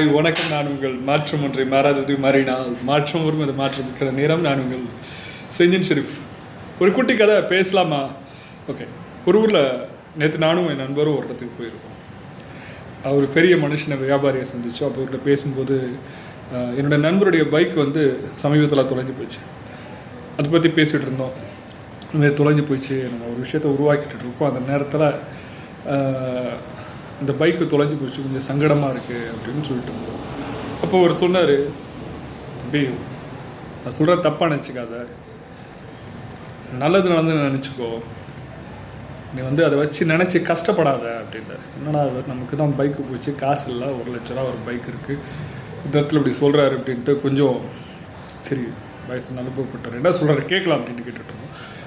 வணக்கம் நான் உங்கள் மாற்றம் ஒன்றை மாறாதது மாறினால். மாற்றம் வரும் அது மாற்றத்துக்கிற நேரம். நான் உங்கள் செஞ்சின் ஷெரீஃப் ஒரு குட்டி கதை பேசலாமா? ஓகே ஒரு ஊரில் நேற்று நானும் என் நண்பரும் ஒரு இடத்துக்கு போயிருக்கோம். அவர் பெரிய மனுஷனை வியாபாரியை சந்திச்சோம் அப்போ அவர்கிட்ட பேசும்போது என்னோட நண்பருடைய பைக் வந்து சமீபத்தில் தொலைஞ்சு போச்சு. அதை பற்றி பேசிகிட்டு இருந்தோம். இந்த தொலைஞ்சு போயிடுச்சு நம்ம ஒரு விஷயத்தை உருவாக்கிட்டு இருக்கோம். அந்த நேரத்தில் இந்த பைக்கு தொலைஞ்சு போச்சு கொஞ்சம் சங்கடமாக இருக்குது அப்படின்னு சொல்லிட்டு இருந்தோம். அப்போ அவர் சொன்னார் தம்பி நான் சொல்கிற தப்பாக நினச்சிக்காத. நல்லது நடந்து நினச்சிக்கோ. நீ வந்து அதை வச்சு நினச்சி கஷ்டப்படாத அப்படின்றார். என்னடா நமக்கு தான் பைக்கு போச்சு காசு இல்லை ஒரு லட்ச ரூபா ஒரு பைக் இருக்குது இந்த இடத்துல இப்படி சொல்கிறாரு அப்படின்ட்டு கொஞ்சம் சரி வயசு அனுபவப்பட்டார் என்ன சொல்கிறாரு கேட்கலாம் அப்படின்னு கேட்டுட்டு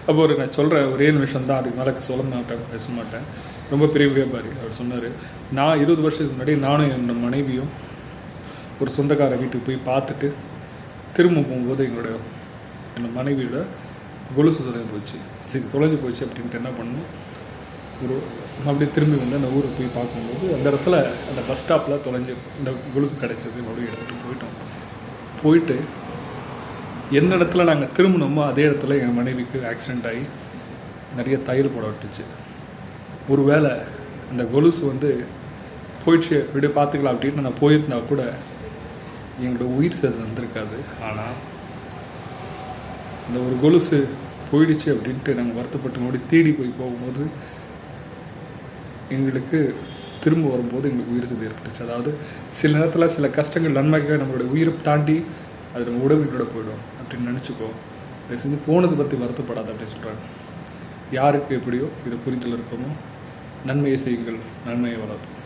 அப்போ ஒரு நான் சொல்கிறேன் ஒரே நிமிஷம் தான் அதுக்கு மேலே சொல்ல மாட்டேன் பேச மாட்டேன். ரொம்ப பெரிய வியாபாரி அவர் சொன்னார் நான் இருபது வருஷத்துக்கு முன்னாடி நானும் என்னோட மனைவியும் ஒரு சொந்தக்கார வீட்டுக்கு போய் பார்த்துட்டு திரும்ப போகும்போது எங்களோட என்னோட மனைவியோட கொலுசு தொலைஞ்சு போச்சு. சரி தொலைஞ்சு போச்சு அப்படின்ட்டு என்ன பண்ணணும் ஒரு மறுபடியும் திரும்பி வந்து அந்த ஊருக்கு போய் பார்க்கும்போது அந்த இடத்துல அந்த பஸ் ஸ்டாப்பில் தொலைஞ்சு இந்த கொலுசு கிடைச்சது மறுபடியும் எடுத்துகிட்டு போயிட்டோம். போயிட்டு எந்த இடத்துல நாங்கள் திரும்பினோமோ அதே இடத்துல என் மனைவிக்கு ஆக்சிடெண்ட் ஆகி நிறைய தையல் போட விட்டுச்சு. ஒருவேளை அந்த கொலுசு வந்து போயிடுச்சு அப்படியே பார்த்துக்கலாம் அப்படின்னு நான் போயிருந்தா கூட எங்களோட உயிர் சேதம் வந்திருக்காது. ஆனால் இந்த ஒரு கொலுசு போயிடுச்சு அப்படின்ட்டு நாங்கள் வருத்தப்பட்டு மறுபடியும் தேடி போய் போகும்போது எங்களுக்கு திரும்ப வரும்போது எங்களுக்கு உயிர் சேதம் ஏற்பட்டுச்சு. அதாவது சில நேரத்தில் சில கஷ்டங்கள் நன்மைக்காக நம்மளோட உயிரை தாண்டி அது நம்ம உடம்புகளோட போயிடும். அப்படின்னு நினச்சிக்கோ. தயவு செஞ்சு போனது பற்றி வருத்தப்படாத அப்படின்னு சொல்கிறாங்க யாருக்கு எப்படியோ இதை புரிதல் இருக்கமோ நன்மையை செய்யுங்கள். நன்மையை வளர்த்து